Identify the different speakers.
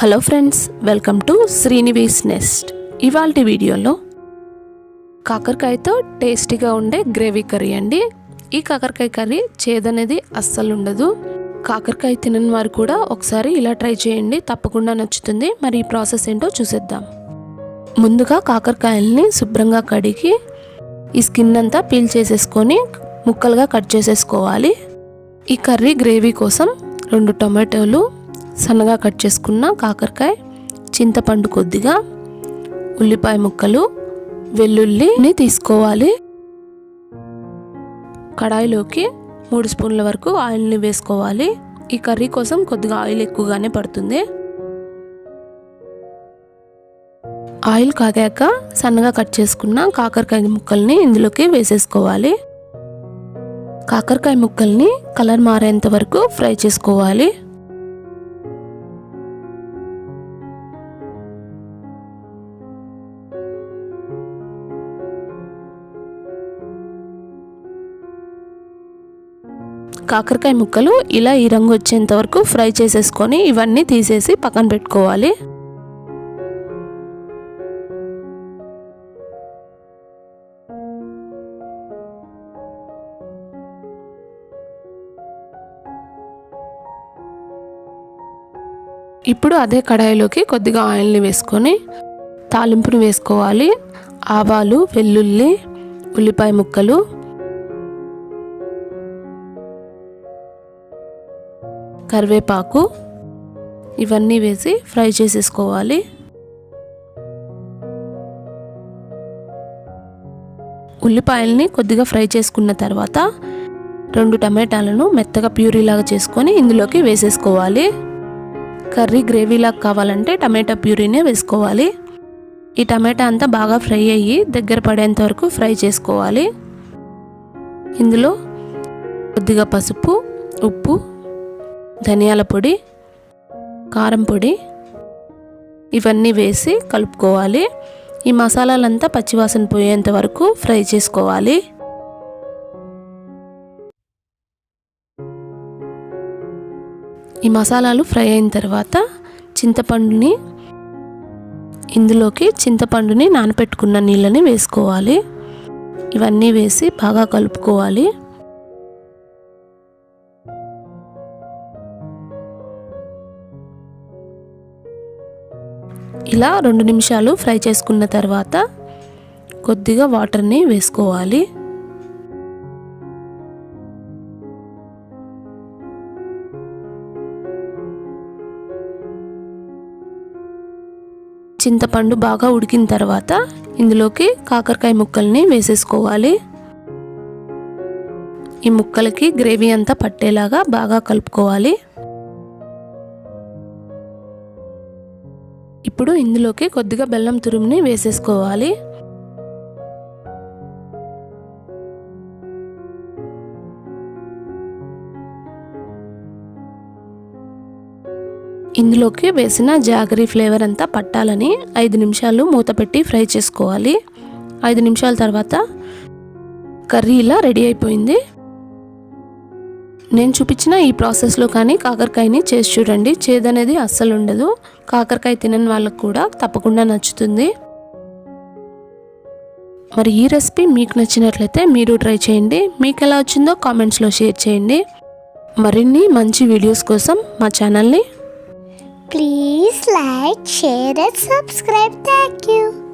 Speaker 1: Hello friends welcome to Srinivas Nest ఇవాళ వీడియోలో కాకరకాయతో టేస్టీగా ఉండే గ్రేవీ కర్రీ అండి. ఈ కాకరకాయ కర్రీ చేదనేది అస్సలు ఉండదు. కాకరకాయ తినని వారు కూడా ఒకసారి ఇలా ట్రై చేయండి తప్పకుండా నచ్చుతుంది. మరి ఈ ప్రాసెస్ ఏంటో చూసేద్దాం. ముందుగా కాకరకాయల్ని శుభ్రంగా కడిగి ఈ స్కిన్ అంతా పీల్ చేసేసుకొని ముక్కలుగా కట్ చేసేసుకోవాలి. ఈ కర్రీ గ్రేవీ కోసం రెండు టొమాటోలు సన్నగా కట్ చేసుకున్న కాకరకాయ చింతపండు కొద్దిగా ఉల్లిపాయ ముక్కలు వెల్లుల్లిని తీసుకోవాలి. కడాయిలోకి మూడు స్పూన్ల వరకు ఆయిల్ని వేసుకోవాలి. ఈ కర్రీ కోసం కొద్దిగా ఆయిల్ ఎక్కువగానే పడుతుంది. ఆయిల్ కాగాక సన్నగా కట్ చేసుకున్న కాకరకాయ ముక్కల్ని ఇందులోకి వేసేసుకోవాలి. కాకరకాయ ముక్కల్ని కలర్ మారేంత వరకు ఫ్రై చేసుకోవాలి. కాకరకాయ ముక్కలు ఇలా ఈ రంగు వచ్చేంత వరకు ఫ్రై చేసేసుకొని ఇవన్నీ తీసేసి పక్కన పెట్టుకోవాలి. ఇప్పుడు అదే కడాయిలోకి కొద్దిగా ఆయిల్ని వేసుకొని తాలింపుని వేసుకోవాలి. ఆవాలు వెల్లుల్లి ఉల్లిపాయ ముక్కలు కరివేపాకు ఇవన్నీ వేసి ఫ్రై చేసేసుకోవాలి. ఉల్లిపాయల్ని కొద్దిగా ఫ్రై చేసుకున్న తర్వాత రెండు టమాటాలను మెత్తగా ప్యూరీలాగా చేసుకొని ఇందులోకి వేసేసుకోవాలి. కర్రీ గ్రేవీలాగా కావాలంటే టమాటా ప్యూరీనే వేసుకోవాలి. ఈ టమాటా అంతా బాగా ఫ్రై అయ్యి దగ్గర పడేంత వరకు ఫ్రై చేసుకోవాలి. ఇందులో కొద్దిగా పసుపు ఉప్పు ధనియాల పొడి కారం పొడి ఇవన్నీ వేసి కలుపుకోవాలి. ఈ మసాలాలంతా పచ్చివాసన పోయేంత వరకు ఫ్రై చేసుకోవాలి. ఈ మసాలాలు ఫ్రై అయిన తర్వాత చింతపండుని ఇందులోకి చింతపండుని నానపెట్టుకున్న నీళ్ళని వేసుకోవాలి. ఇవన్నీ వేసి బాగా కలుపుకోవాలి. ఇలా రెండు నిమిషాలు ఫ్రై చేసుకున్న తర్వాత కొద్దిగా వాటర్ని వేసుకోవాలి. చింతపండు బాగా ఉడికిన తర్వాత ఇందులోకి కాకరకాయ ముక్కల్ని వేసేసుకోవాలి. ఈ ముక్కలకి గ్రేవీ అంతా పట్టేలాగా బాగా కలుపుకోవాలి. ఇప్పుడు ఇందులోకి కొద్దిగా బెల్లం తురుముని వేసేసుకోవాలి. ఇందులోకి వేసిన జాగరీ ఫ్లేవర్ అంతా పట్టాలని ఐదు నిమిషాలు మూత పెట్టి ఫ్రై చేసుకోవాలి. ఐదు నిమిషాల తర్వాత కర్రీ ఇలా రెడీ అయిపోయింది. నేను చూపించిన ఈ ప్రాసెస్లో కానీ కాకరకాయని చేసి చూడండి. చేదనేది అస్సలు ఉండదు. కాకరకాయ తినని వాళ్ళకు కూడా తప్పకుండా నచ్చుతుంది. మరి ఈ రెసిపీ మీకు నచ్చినట్లయితే మీరు ట్రై చేయండి. మీకు ఎలా వచ్చిందో కామెంట్స్లో షేర్ చేయండి. మరిన్ని మంచి వీడియోస్ కోసం మా ఛానల్ని
Speaker 2: please like share and subscribe thank you